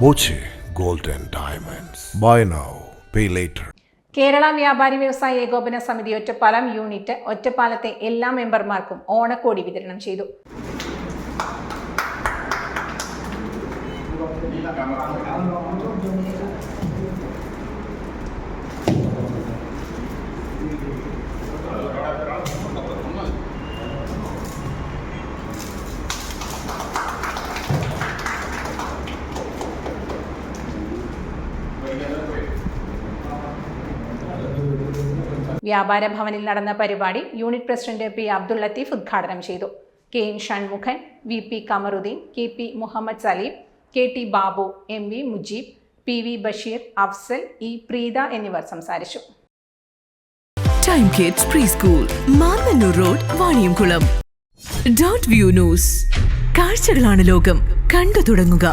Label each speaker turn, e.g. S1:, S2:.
S1: Boche gold and Diamonds. Buy now, pay later.
S2: Kerala വ്യാപാരി വ്യവസായ ഏകോപന സമിതി ഒറ്റപ്പാലം യൂണിറ്റ് ഒറ്റപ്പാലത്തെ എല്ലാ മെമ്പർമാർക്കും ഓണക്കോടി വിതരണം ചെയ്തു വ്യാപാര ഭവനിൽ നടന്ന പരിപാടി unit president P Abdul Latheef ഉദ്ഘാടനം ചെയ്തു. K N Shanmughan V P Kamaruddin K P Muhammad Saleem K T Babu M V Mujeeb P V Basheer Afsal E Preetha എന്നിവർ സംസാരിച്ചു.
S3: Time kids pre school road Vaniyamkulam. Dot view news കാഴ്ചകളാണ് ലോകം. കണ്ടു തുടങ്ങുക.